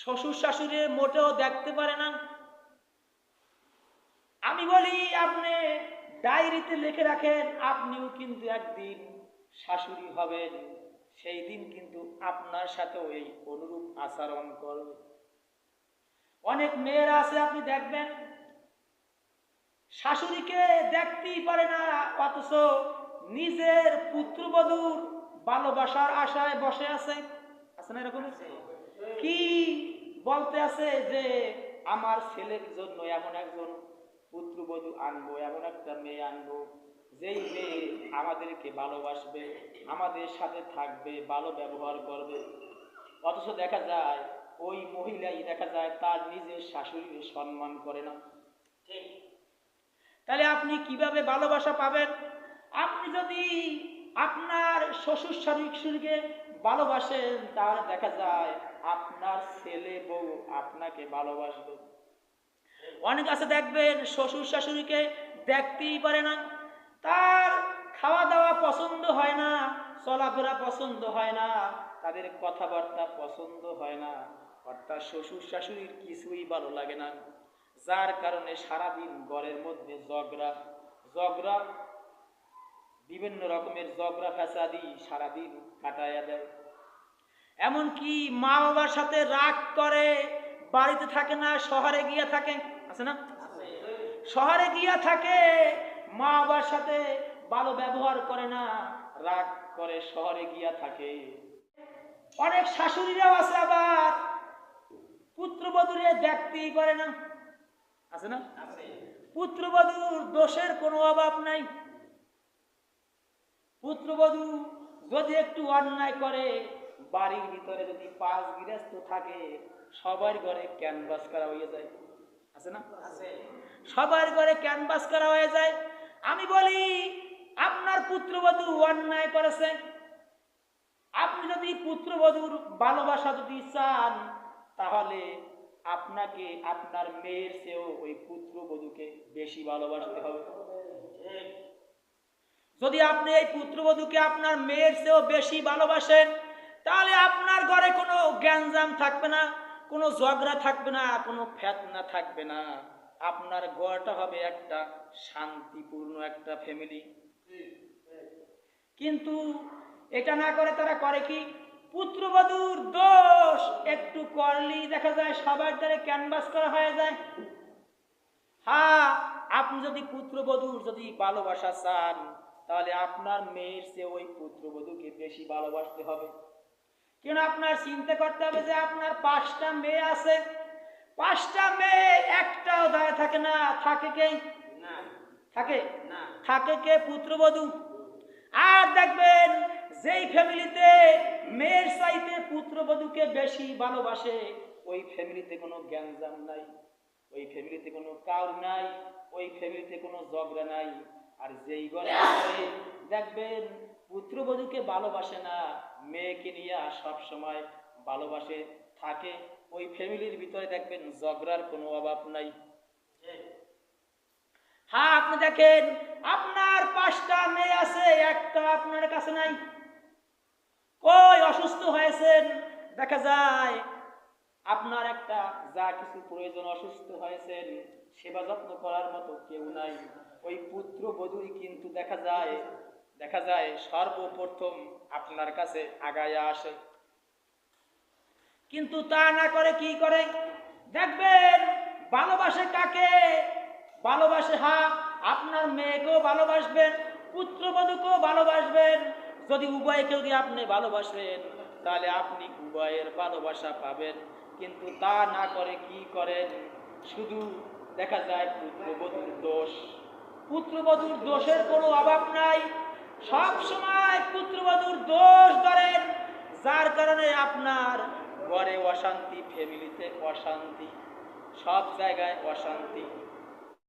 শ্বশুর শাশুড়ি মোটেও দেখতে পারে না। আমি বলি, আপনি ডায়েরিতে লিখে রাখেন, আপনিও কিন্তু একদিন শাশুড়ি হবেন, সেই দিন কিন্তু আপনার সাথেও এই অনুরূপ আচরণ করবে। অনেক মেয়েরা আছে, আপনি দেখবেন, শাশুড়িকে দেখতেই পারে না, অথচ নিজের পুত্রবধূর ভালোবাসার আশায় বসে আছে। আছে না এরকম? কি বলতে আছে যে, আমার ছেলের জন্য এমন একজন পুত্রবধূ আনব, এমন একটা মেয়ে আনব, যেই মেয়ে আমাদেরকে ভালোবাসবে, আমাদের সাথে থাকবে, ভালো ব্যবহার করবে। অথচ দেখা যায়, ওই মহিলাই দেখা যায় তার নিজের শাশুড়ির সম্মান করে না। তাহলে আপনি কীভাবে ভালোবাসা পাবেন? আপনি যদি আপনার শ্বশুর শাশুড়িকে ভালোবাসেন, তাহলে দেখা যায় আপনার ছেলে বউ আপনাকে ভালোবাসবে। অনেক আছে দেখবেন, শ্বশুর শাশুড়িকে দেখতেই পারে না, তার খাওয়া দাওয়া পছন্দ হয় না, চলাফেরা পছন্দ হয় না, তাদের কথাবার্তা পছন্দ হয় না, অর্থাৎ শ্বশুর শাশুড়ির কিছুই ভালো লাগে না। যার কারণে সারাদিন ঘরের মধ্যে ঝগড়া ঝগড়া বিভিন্ন রকমের ঝগড়া ফ্যাসাদি সারাদিন কাটাইয়া দেয়। এমনকি মা বাবার সাথে রাগ করে বাড়িতে থাকে না শহরে গিয়া থাকে আছে না? শহরে গিয়া থাকে মা বাবার সাথে ভালো ব্যবহার করে না রাগ করে শহরে গিয়া থাকে। অনেক শাশুড়িরাও আছে আবার পুত্রবধূরে দেখতেই করে না আছে না? পুত্রবধূর দোষের কোনো অভাব নাই। পুত্রবধূ যদি একটু অন্যায় করে বাড়ির ভিতরে যদি পাঁচ গৃহস্থ থাকে সবার ঘরে ক্যানভাস করা হয়ে যায়। আছে না? সবার ঘরে ক্যানভাস করা হয়ে যায়। আমি বলি আপনার পুত্রবধূ অন্যায় করেছে। আপনি যদি পুত্রবধূর ভালোবাসা যদি চান তাহলে আপনাকে আপনার মেয়ের চেয়েও ওই পুত্রবধূকে বেশি ভালোবাসতে হবে। যদি আপনি এই পুত্রবধূকে আপনার মেয়ের চেয়েও বেশি ভালোবাসেন, তাহলে আপনার ঘরে কোনো গ্যাঞ্জাম থাকবে না, কোনো ঝগড়া থাকবে না, কোনো ফেতনা থাকবে না। আপনার ঘরটা হবে একটা শান্তিপূর্ণ একটা ফ্যামিলি কিন্তু এটা না করে তারা করে কি? পুত্রবধূর দোষ একটু করলেই দেখা যায় সবার দ্বারা ক্যানভাস করা হয়ে যায়। হ্যাঁ আপনি যদি পুত্রবধূর যদি ভালোবাসা চান তাহলে আপনার মেয়ের চেয়ে ওই পুত্রবধূকে বেশি ভালোবাসতে হবে। কেন আপনার চিন্তা করতে হবে যে আপনার পাঁচটা মেয়ে আছে? পাঁচটা মেয়ে একটাও দাঁড়ায় থাকে না থাকে কে? থাকে? থাকে কে? পুত্রবধূ। আর দেখবেন যেই ফ্যামিলিতে মেয়ের চাইতে পুত্রবধূকে বেশি ভালোবাসে ওই ফ্যামিলিতে কোনো জ্ঞানজাম নাই ওই ফ্যামিলিতে কোনো কাউ নাই ওই ফ্যামিলিতে কোনো ঝগড়া নাই। আর যেই ঘরে দেখবেন পুত্রবধূকে ভালোবাসে না, মেয়েকে নিয়ে সব সময় ভালোবাসে থাকে। ওই ফ্যামিলির ভিতরে দেখবেন ঝগড়ার কোনো অভাব নাই। হ্যাঁ আপনি দেখেন, আপনার পাঁচটা মেয়ে আছে, একটা আপনার কাছে নাই। কই অসুস্থ হয়েছেন? দেখা যায় আপনার একটা যা কিছু প্রয়োজন অসুস্থ হয়েছেন, সেবা যত্ন করার মতো কেউ নাই। ওই পুত্র বধূই কিন্তু দেখা যায় দেখা যায় সর্বপ্রথম আপনার কাছে আগায় আসে। কিন্তু তা না করে কি করে? দেখবেন, ভালোবাসে কাকে? ভালোবাসে হা, আপনার মেয়েকেও ভালোবাসবেন পুত্র পুত্রবধূকেও ভালোবাসবেন। যদি উভয়কে যদি আপনি ভালোবাসেন, তাহলে আপনি উভয়ের ভালোবাসা পাবেন। কিন্তু তা না করে কি করেন? শুধু দেখা যায় পুত্রবধূর দোষ। পুত্রবধূর দোষের কোনো অভাব নাই। সব সময় পুত্রবধূর দোষ ধরেন, যার কারণে আপনার ঘরে অশান্তি ফ্যামিলিতে অশান্তি, সব জায়গায় অশান্তি।